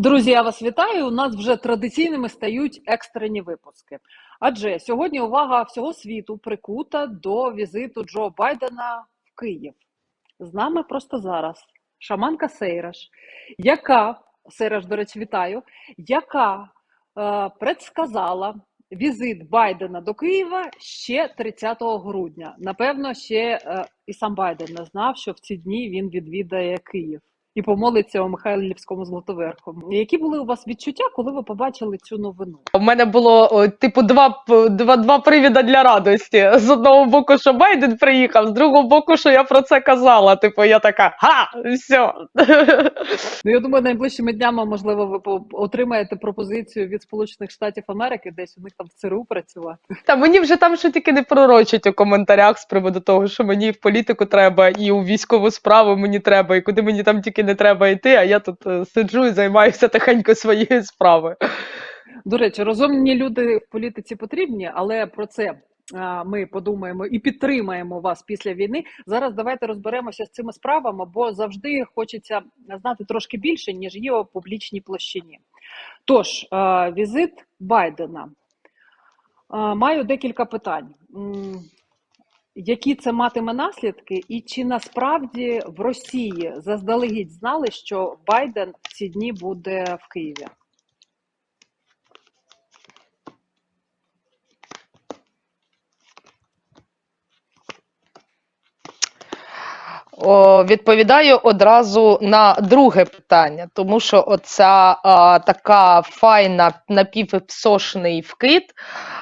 Друзі, я вас вітаю. У нас вже традиційними стають екстрені випуски. Адже сьогодні увага всього світу прикута до візиту Джо Байдена в Київ. З нами просто зараз шаманка Сейраш, яка Сейраш, до речі, вітаю, яка е, предсказала візит Байдена до Києва ще 30 грудня. Напевно, ще е, і сам Байден не знав, що в ці дні він відвідає Київ і помолиться у Михайлівському Золотоверху. Які були у вас відчуття, коли ви побачили цю новину? У мене було о, типу два, два, два привіда для радості. З одного боку, що Байден приїхав, з другого боку, що я про це казала. Типу, я така га, все. Ну я думаю, найближчими днями можливо ви отримаєте пропозицію від Сполучених Штатів Америки, десь у них там в ЦРУ працювати. Та мені вже там що тільки не пророчать у коментарях з приводу того, що мені в політику треба, і у військову справу мені треба, і куди мені там тільки не треба йти, а я тут е, сиджу і займаюся тихенько своєю справою. До речі, розумні люди в політиці потрібні, але про це. Ми подумаємо і підтримаємо вас після війни. Зараз давайте розберемося з цими справами, бо завжди хочеться знати трошки більше, ніж є у публічній площині. Тож, візит Байдена. Маю декілька питань. Які це матиме наслідки, і чи насправді в Росії заздалегідь знали, що Байден в ці дні буде в Києві? О, відповідаю одразу на друге питання, тому що оця а, така файна напівпсошний вкид,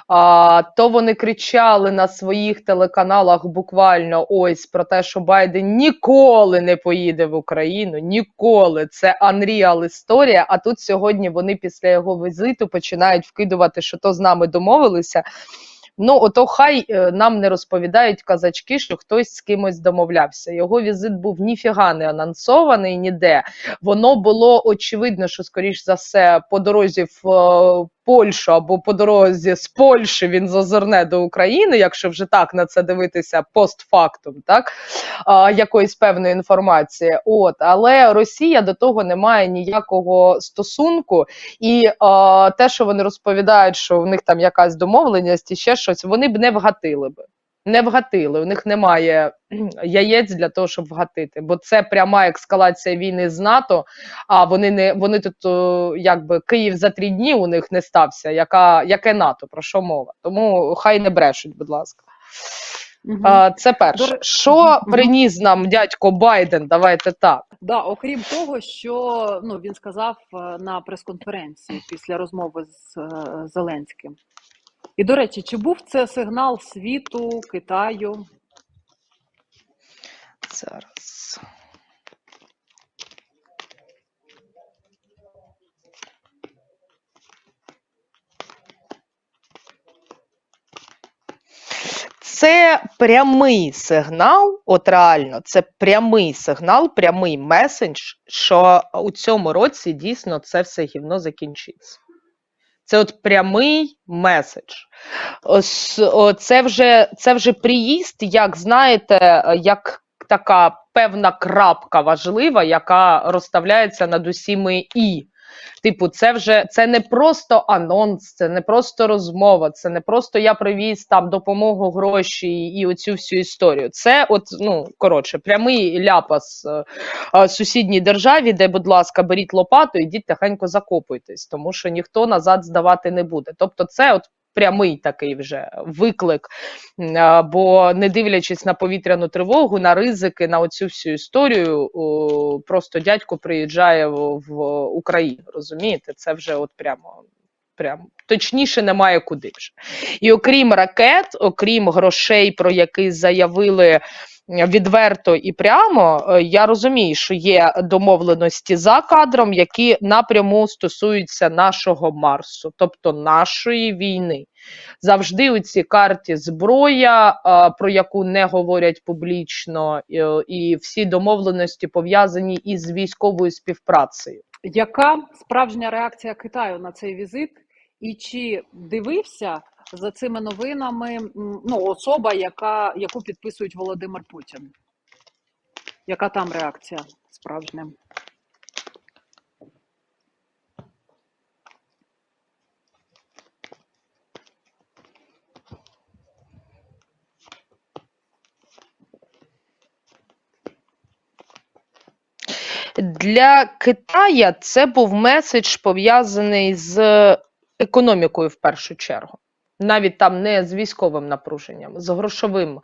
а, то вони кричали на своїх телеканалах буквально ось про те, що Байден ніколи не поїде в Україну, ніколи. Це unreal історія. А тут сьогодні вони після його візиту починають вкидувати, що то з нами домовилися. Ну, ото хай е, нам не розповідають казачки, що хтось з кимось домовлявся. Його візит був ніфіга не анонсований ніде. Воно було очевидно, що, скоріш за все, по дорозі в е, Польщу або по дорозі з Польщі він зазирне до України, якщо вже так на це дивитися постфактум, так а, якоїсь певної інформації. От, але Росія до того не має ніякого стосунку. І а, те, що вони розповідають, що в них там якась домовленість і ще щось, вони б не вгатили би. Не вгатили, у них немає яєць для того, щоб вгатити, бо це пряма ескалація війни з НАТО. А вони не вони тут, о, якби Київ за три дні у них не стався. Яка яке НАТО? Про що мова? Тому хай не брешуть, будь ласка. Мгм. А, це перше. Що приніс нам дядько Байден? Давайте так. Да, окрім того, що ну він сказав е, на прес-конференції після розмови з е, Зеленським. І до речі, чи був це сигнал світу, Китаю? Зараз. Це прямий сигнал, от реально, це прямий сигнал, прямий месендж, що у цьому році дійсно це все гівно закінчиться. Це от прямий меседж. Це вже, це вже приїзд, як знаєте, як така певна крапка важлива, яка розставляється над усіми і. Типу, це вже це не просто анонс, це не просто розмова, це не просто я привіз там допомогу, гроші і оцю всю історію. Це, от, ну коротше, прямий ляпас е, е, сусідній державі, де, будь ласка, беріть лопату, ідіть тихенько закопуйтесь, тому що ніхто назад здавати не буде. Тобто, це от прямий такий вже виклик. Бо не дивлячись на повітряну тривогу, на ризики, на оцю всю історію, просто дядько приїжджає в, Україну. Розумієте, це вже от прямо. Прям точніше немає куди вже. І окрім ракет, окрім грошей, про які заявили відверто і прямо, е, я розумію, що є домовленості за кадром, які напряму стосуються нашого Марсу, тобто нашої війни. Завжди у цій карті зброя, е, про яку не говорять публічно, е, і всі домовленості пов'язані із військовою співпрацею. Яка справжня реакція Китаю на цей візит? І чи дивився за цими новинами ну, особа, яка, яку підписують Володимир Путін. Яка там реакція справжня? Для Китая це був меседж пов'язаний з економікою в першу чергу. Навіть там не з військовим напруженням, з грошовим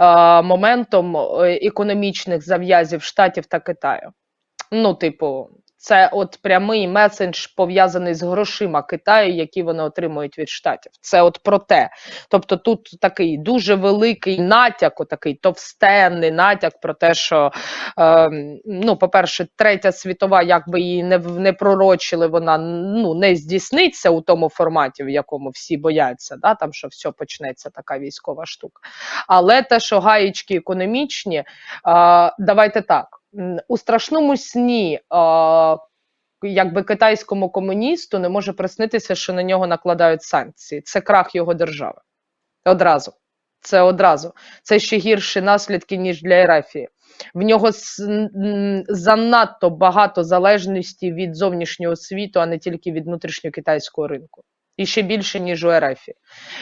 е, моментом е, економічних зав'язів Штатів та Китаю. Ну, типу, це от прямий меседж пов'язаний з грошима Китаю, які вони отримують від штатів. Це от про те. Тобто тут такий дуже великий натяк, отакий товстенний натяк про те, що е, ну, по-перше, третя світова, як би її не, не пророчили, вона ну, не здійсниться у тому форматі, в якому всі бояться, да, там, що все почнеться така військова штука. Але те, що гаєчки економічні, е, давайте так. У страшному сні е, якби китайському комуністу не може приснитися, що на нього накладають санкції. Це крах його держави. Одразу. Це одразу. Це ще гірші наслідки, ніж для Ерафії. В нього занадто багато залежності від зовнішнього світу, а не тільки від внутрішньокитайського ринку. І ще більше, ніж у Ерефі.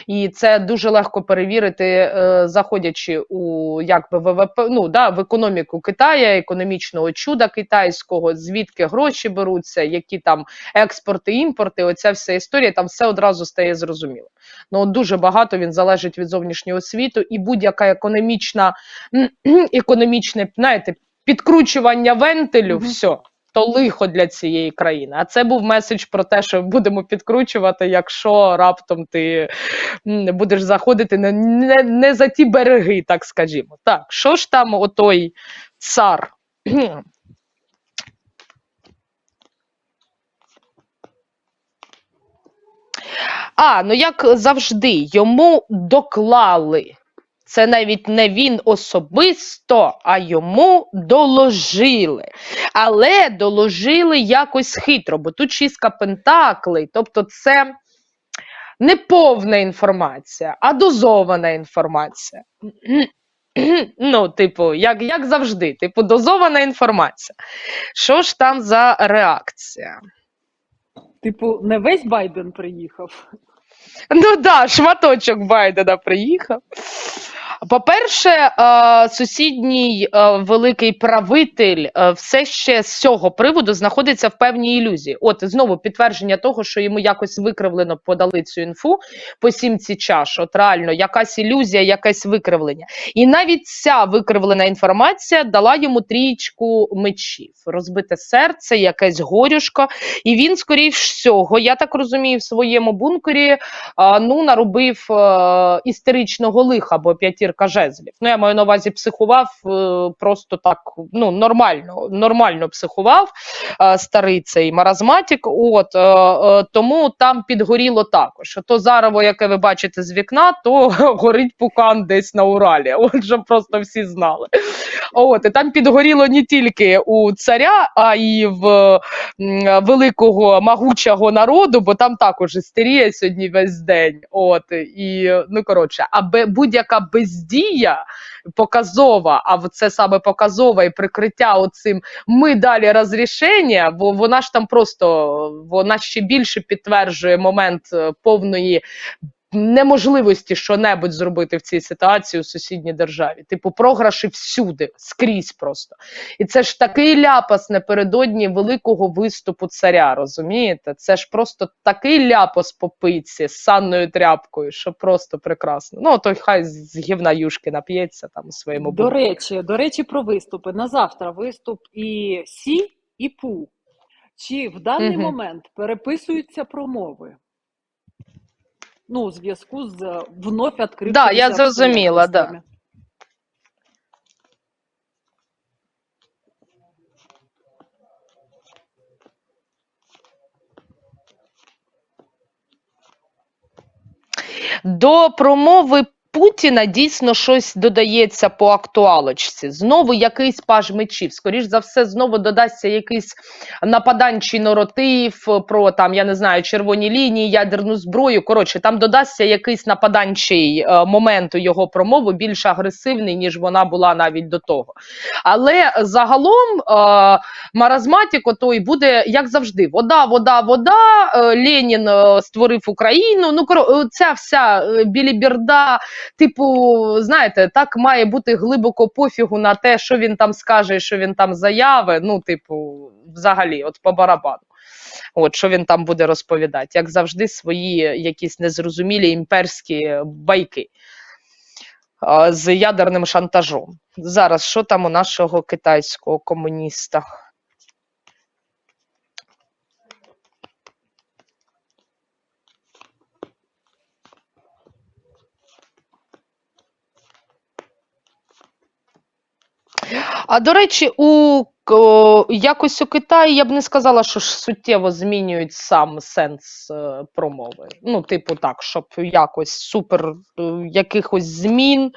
І це дуже легко перевірити, е, заходячи у якби ВВП, ну да, в економіку Китая, економічного чуда китайського, звідки гроші беруться, які там експорти, імпорти. Оця вся історія, там все одразу стає зрозуміло. Ну дуже багато він залежить від зовнішнього світу, і будь-яка економічна, економічне, знаєте, підкручування вентилю, Мгм. все. То лихо для цієї країни. А це був меседж про те, що будемо підкручувати, якщо раптом ти будеш заходити не, не, не за ті береги, так скажімо. Так, що ж там отой цар? А, ну як завжди, йому доклали. Це навіть не він особисто, а йому доложили. Але доложили якось хитро, бо тут шістка пентаклей, тобто це не повна інформація, а дозована інформація. Ну, типу, як, як завжди, типу, дозована інформація. Що ж там за реакція? Типу, не весь Байден приїхав. Ну да, шматочок Байдена приїхав. По-перше, е, сусідній е, великий правитель е, все ще з цього приводу знаходиться в певній ілюзії. От знову підтвердження того, що йому якось викривлено подали цю інфу по сімці чаш. От реально, якась ілюзія, якесь викривлення. І навіть ця викривлена інформація дала йому трієчку мечів, розбите серце, якесь горюшко. І він, скоріш всього, я так розумію, в своєму бункері ну, наробив е, істеричного лиха, бо п'ятірка жезлів. Ну, я маю на увазі, психував е, просто так, ну, нормально, нормально психував е, старий цей маразматик. От, тому там підгоріло також. То зарево, яке ви бачите з вікна, то горить пукан десь на Уралі. От, щоб просто всі знали. От, і там підгоріло не тільки у царя, а й в великого могучого народу, бо там також істерія сьогодні весь день. От і ну коротше, а будь-яка бездія показова, а це саме показова і прикриття оцим ми далі розрішення, бо вона ж там просто вона ще більше підтверджує момент е, повної. Неможливості що-небудь зробити в цій ситуації у сусідній державі. Типу, програші всюди, скрізь просто. І це ж такий ляпас напередодні великого виступу царя, розумієте? Це ж просто такий ляпас по пиці з санною тряпкою, що просто прекрасно. Ну, то хай з гівна юшки нап'ється там у своєму До речі, до речі, про виступи. На завтра виступ і Сі, і Пу. Чи в даний Мгм. момент переписуються промови? Ну, у зв'язку з вновь відкрившимися Да, я зрозуміла, да. До промови Путіна дійсно щось додається по актуалочці. Знову якийсь паж мечів. Скоріш за все, знову додасться якийсь нападанчий наротив про там, я не знаю, червоні лінії, ядерну зброю. Коротше, там додасться якийсь нападанчий е, момент у його промови, більш агресивний, ніж вона була навіть до того. Але загалом е, маразматік отой буде, як завжди, вода, вода, вода. е, Ленін е, створив Україну. Ну, ця вся е, біліберда, типу, знаєте, так має бути глибоко пофігу на те, що він там скаже, і що він там заяви. Ну, типу, взагалі, от по барабану. От що він там буде розповідати, як завжди, свої якісь незрозумілі імперські байки з ядерним шантажом. Зараз що там у нашого китайського комуніста? А до речі, у якось у Китаї я б не сказала, що ж суттєво змінюють сам сенс е, промови. Ну, типу, так, щоб якось супер е, якихось змін.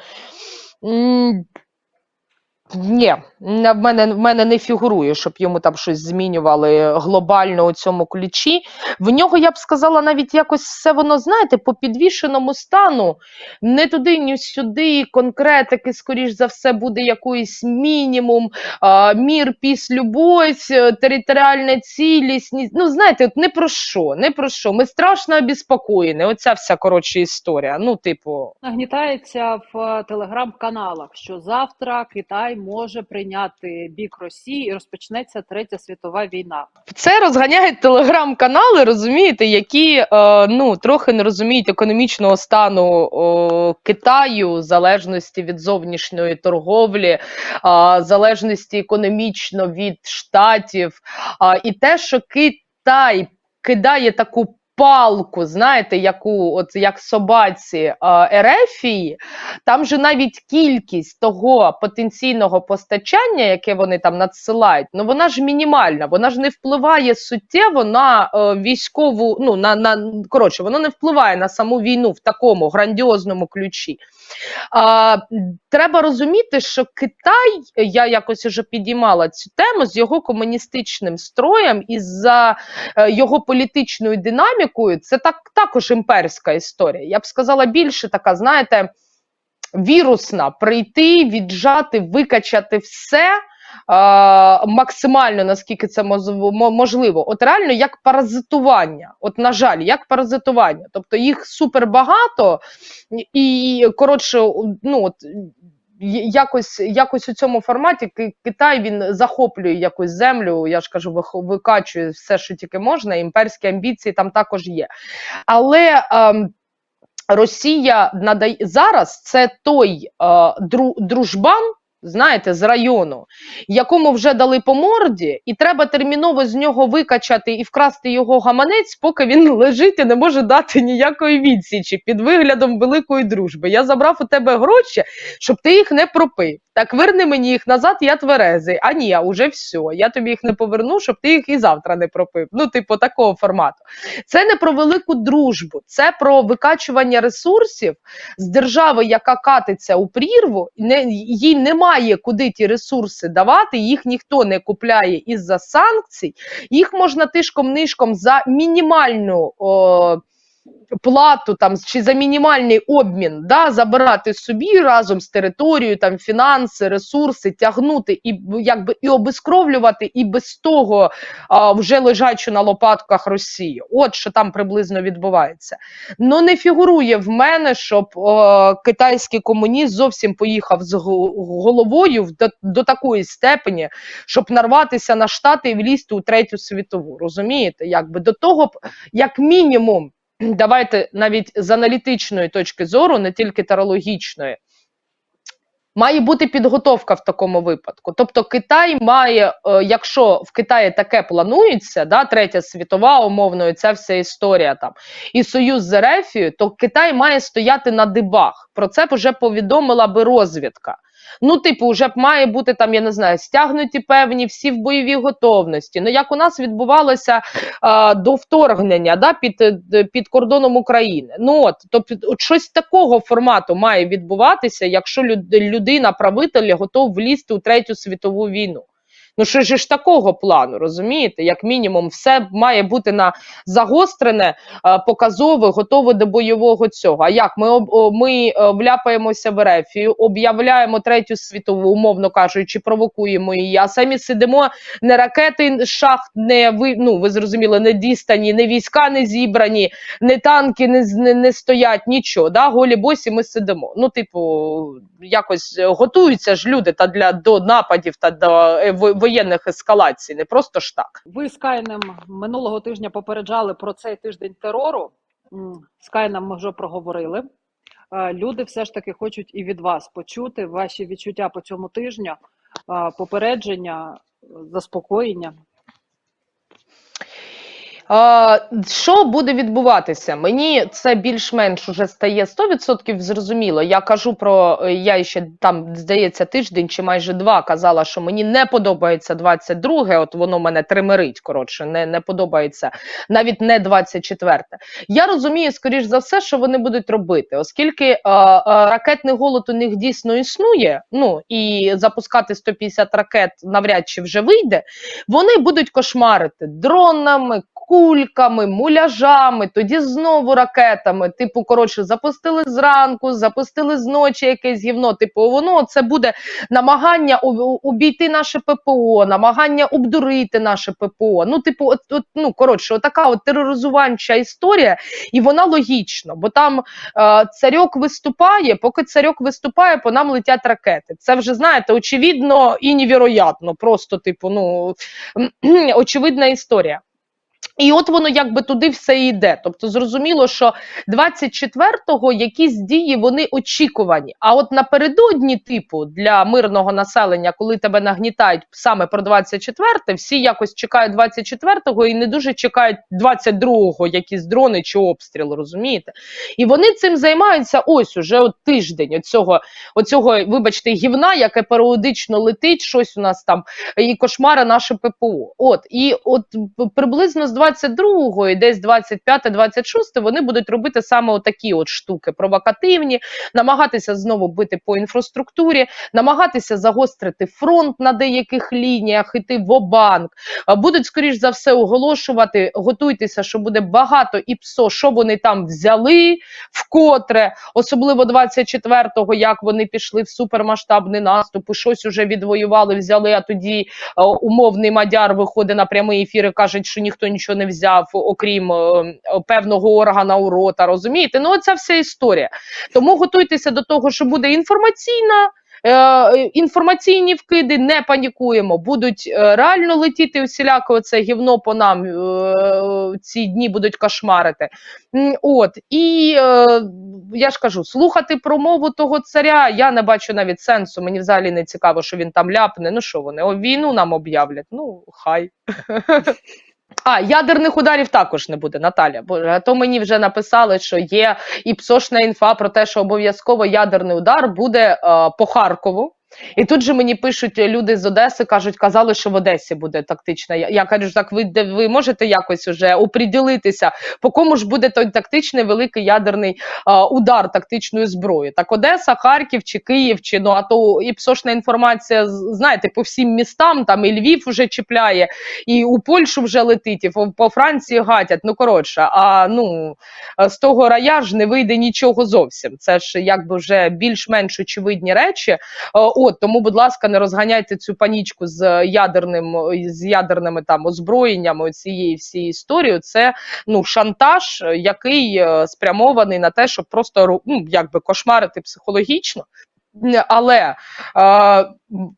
Ні, в мене, в мене не фігурує, щоб йому там щось змінювали глобально у цьому ключі. В нього, я б сказала, навіть якось все воно, знаєте, по підвішеному стану, не туди, ні сюди, конкретики, скоріш за все, буде якийсь мінімум, а, мір, піс, любов, е, територіальна цілісність. Ну, знаєте, от не про що, не про що. Ми страшно обіспокоєні. Оця вся коротша історія. Ну, типу, Нагнітається в телеграм-каналах, що завтра Китай може прийняти бік Росії і розпочнеться третя світова війна. Це розганяють телеграм-канали, розумієте, які е, ну, трохи не розуміють економічного стану о, Китаю, залежності від зовнішньої торговлі, е, залежності економічно від штатів, е, і те, що Китай кидає таку. Палку, знаєте, яку от як собаці е, Ерефії, там же навіть кількість того потенційного постачання, яке вони там надсилають, ну вона ж мінімальна, вона ж не впливає суттєво на е, військову. Ну на, на коротше, воно не впливає на саму війну в такому грандіозному ключі. А, треба розуміти, що Китай, я якось уже підіймала цю тему з його комуністичним строєм і за е, його політичною динамікою, це так також імперська історія. Я б сказала більше така, знаєте, вірусна прийти, віджати, викачати все. Максимально наскільки це можливо, от реально як паразитування. От, на жаль, як паразитування. Тобто їх супер багато, і коротше, ну от якось, якось у цьому форматі Китай він захоплює якусь землю. Я ж кажу, викачує все, що тільки можна. Імперські амбіції там також є. Але ем, Росія надає зараз це той е, дру, дружбан. Знаєте, з району, якому вже дали по морді, і треба терміново з нього викачати і вкрасти його гаманець, поки він лежить і не може дати ніякої відсічі під виглядом великої дружби. Я забрав у тебе гроші, щоб ти їх не пропив. Так верни мені їх назад, я тверезий. А ні, уже все. Я тобі їх не поверну, щоб ти їх і завтра не пропив. Ну, типу, такого формату. Це не про велику дружбу, це про викачування ресурсів з держави, яка катиться у прірву, не, їй немає куди ті ресурси давати, їх ніхто не купляє із-за санкцій. Їх можна тишком-нишком за мінімальну. О, Плату там чи за мінімальний обмін да, забирати собі разом з територією, там фінанси, ресурси, тягнути і якби і обескровлювати, і без того а, вже лежачу на лопатках Росію. От що там приблизно відбувається. Ну не фігурує в мене, щоб о, китайський комуніст зовсім поїхав з головою до, до такої степені, щоб нарватися на штати і влізти у третю світову. Розумієте? Якби до того б, як мінімум, давайте навіть з аналітичної точки зору, не тільки тарологічної. Має бути підготовка в такому випадку. Тобто Китай має, е, якщо в Китаї таке планується, да, третя світова, умовно, ця вся історія там, і союз з Ерефією, то Китай має стояти на дибах. Про це вже повідомила би розвідка. Ну, типу, вже б має бути там, я не знаю, стягнуті певні всі в бойовій готовності. Ну, як у нас відбувалося а, до вторгнення да, під, е, під кордоном України. Ну от, тобто, от щось такого формату має відбуватися, якщо люд- людина, правитель готов влізти у третю світову війну. Ну, що ж такого плану, розумієте? Як мінімум, все має бути на загострене, е, показове, готове до бойового цього. А як ми ми е, вляпаємося в РФ, і об'являємо третю світову, умовно кажучи, провокуємо її, а самі сидимо не ракети шахт, не ви ну ви зрозуміли, не дістані, не війська не зібрані, не танки не, не, не стоять, нічого. Да? Голі босі ми сидимо. Ну, типу, якось готуються ж люди та для до нападів та до е, воєнних ескалацій, не просто ж так. Ви з Кайнем минулого тижня попереджали про цей тиждень терору. З Кайном ми вже проговорили. Е, Люди все ж таки хочуть і від вас почути ваші відчуття по цьому тижню, е, попередження, е, заспокоєння. Що буде відбуватися? Мені це більш-менш уже стає 100% зрозуміло. Я кажу про е, я ще там здається тиждень чи майже два казала, що мені не подобається 22, От воно мене тримерить. Коротше, не, не подобається навіть не 24. Я розумію, скоріш за все, що вони будуть робити, оскільки е, е, ракетний голод у них дійсно існує. Ну і запускати 150 ракет навряд чи вже вийде. Вони будуть кошмарити дронами, кульками, муляжами, тоді знову ракетами. Типу, коротше, запустили зранку, запустили зночі якесь гівно. Типу, воно це буде намагання обійти наше ППО, намагання обдурити наше ППО. Ну, типу, от, от, ну коротше, отака от тероризуванча історія, і вона логічна, бо там е, царьок виступає, поки царьок виступає, по нам летять ракети. Це вже знаєте, очевидно і невероятно. Просто, типу, ну очевидна історія. І от воно якби туди все йде. Тобто зрозуміло, що 24-го якісь дії вони очікувані. А от напередодні, типу, для мирного населення, коли тебе нагнітають саме про 24-те, всі якось чекають 24-го і не дуже чекають 22-го якісь дрони чи обстріли, розумієте? І вони цим займаються ось уже от тиждень оцього, оцього, вибачте, гівна, яке періодично летить, щось у нас там і кошмара наше ППО. От і от приблизно з 22-го і десь 25-26 вони будуть робити саме отакі от штуки провокативні, намагатися знову бити по інфраструктурі, намагатися загострити фронт на деяких лініях, іти в обанк. Будуть скоріш за все оголошувати, готуйтеся, що буде багато і ПСО, що вони там взяли вкотре, особливо 24-го, як вони пішли в супермасштабний наступ, і щось уже відвоювали, взяли, а тоді е, умовний мадяр виходить на прямий ефір і каже, що ніхто нічого не взяв, окрім е, певного органа у рота. Розумієте? Ну, оця вся історія. Тому готуйтеся до того, що буде інформаційна. е, Інформаційні вкиди не панікуємо, будуть е, реально летіти усіляко це гівно по нам ці дні будуть кошмарити. От і я ж кажу, слухати промову того царя я не бачу навіть сенсу. Мені взагалі не цікаво, що він там ляпне. Ну що вони, о, війну нам об'являть. Ну хай. А, ядерних ударів також не буде, Наталя. Бо а то мені вже написали, що є і псошна інфа про те, що обов'язково ядерний удар буде е, по Харкову. І тут же мені пишуть люди з Одеси, кажуть, казали, що в Одесі буде тактична. Я, кажу, так ви, ви можете якось уже оприділитися, по кому ж буде той тактичний великий ядерний е, удар тактичною зброєю. Так Одеса, Харків чи Київ, чи ну а то і псошна інформація, знаєте, по всім містам, там і Львів вже чіпляє, і у Польщу вже летить, і по- Франції гатять. Ну коротше, а ну е, з того рая ж не вийде нічого зовсім. Це ж якби вже більш-менш очевидні речі. От тому, будь ласка, не розганяйте цю панічку з ядерним з ядерними там озброєннями цієї всієї історії. Це ну шантаж, який е, спрямований на те, щоб просто ну, якби кошмарити психологічно. Але е,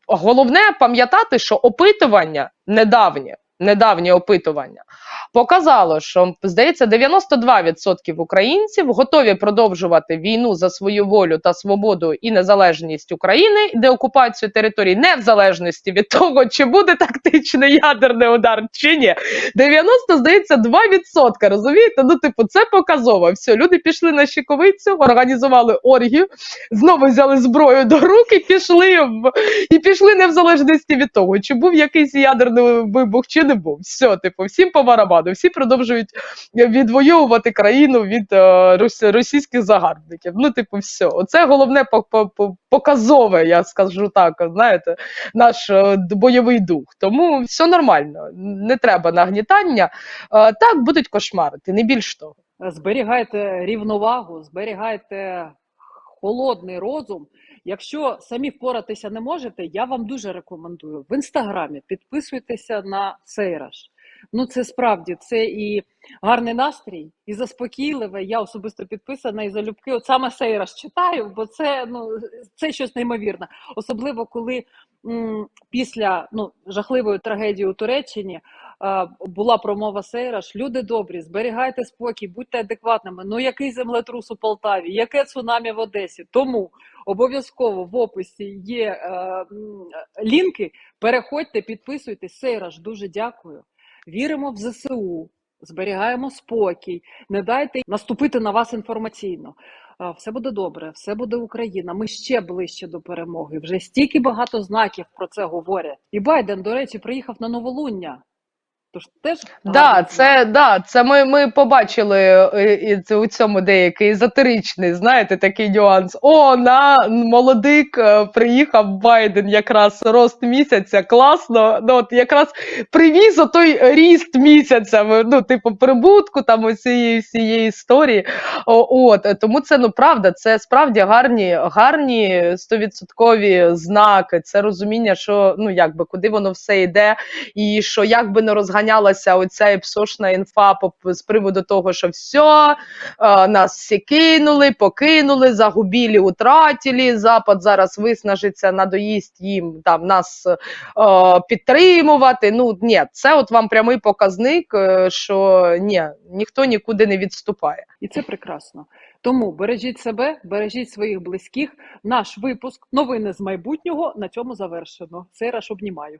головне пам'ятати, що опитування недавнє, недавнє опитування показало, що здається, 92% українців готові продовжувати війну за свою волю та свободу і незалежність України, деокупацію територій, не в залежності від того, чи буде тактичний ядерний удар чи ні. 90, здається, 2%, розумієте? Ну, типу, це показово. Все, люди пішли на щековицю, організували оргію, знову взяли зброю до рук і пішли в і пішли не в залежності від того, чи був якийсь ядерний вибух, чи не не був. Все, типу, всім по барабану, всі продовжують відвоювати країну від е, російських загарбників. Ну, типу, все. Оце головне по- по- по- показове, я скажу так, знаєте, наш е, бойовий дух. Тому все нормально, не треба нагнітання. Е, так будуть кошмарити, не більш того. Зберігайте рівновагу, зберігайте холодний розум. Якщо самі впоратися не можете, я вам дуже рекомендую в інстаграмі підписуйтеся на Сейраж. Ну це справді це і гарний настрій, і заспокійливе. Я особисто підписана і залюбки. От саме Сейраж читаю, бо це ну це щось неймовірне, особливо коли м, після ну жахливої трагедії у Туреччині була промова Сейраш. Люди добрі, зберігайте спокій, будьте адекватними. Ну який землетрус у Полтаві, яке цунамі в Одесі? Тому обов'язково в описі є е, лінки. Переходьте, підписуйтесь. Сейраш, дуже дякую. Віримо в ЗСУ, зберігаємо спокій. Не дайте наступити на вас інформаційно. Все буде добре, все буде Україна. Ми ще ближче до перемоги. Вже стільки багато знаків про це говорять. І Байден, до речі, приїхав на новолуння. Тож теж Да, це да, це ми, ми побачили е, і це у цьому деякий езотеричний, знаєте, такий нюанс. О, на молодик е, приїхав Байден, якраз рост місяця, класно. Ну, от якраз привіз отой ріст місяця, ну, типу, прибутку там усієї всієї історії. О, от тому це ну правда, це справді гарні, гарні стовідсоткові знаки. Це розуміння, що ну якби куди воно все йде, і що як би не розганялася оця епсошна інфа з приводу того, що все, нас всі кинули, покинули, загубілі, утратили, Запад зараз виснажиться, надоїсть їм там нас е, підтримувати. Ну ні, це от вам прямий показник, е, що ні, ніхто нікуди не відступає. І це прекрасно. Тому бережіть себе, бережіть своїх близьких. Наш випуск новини з майбутнього на цьому завершено. Сейраш обнімаю.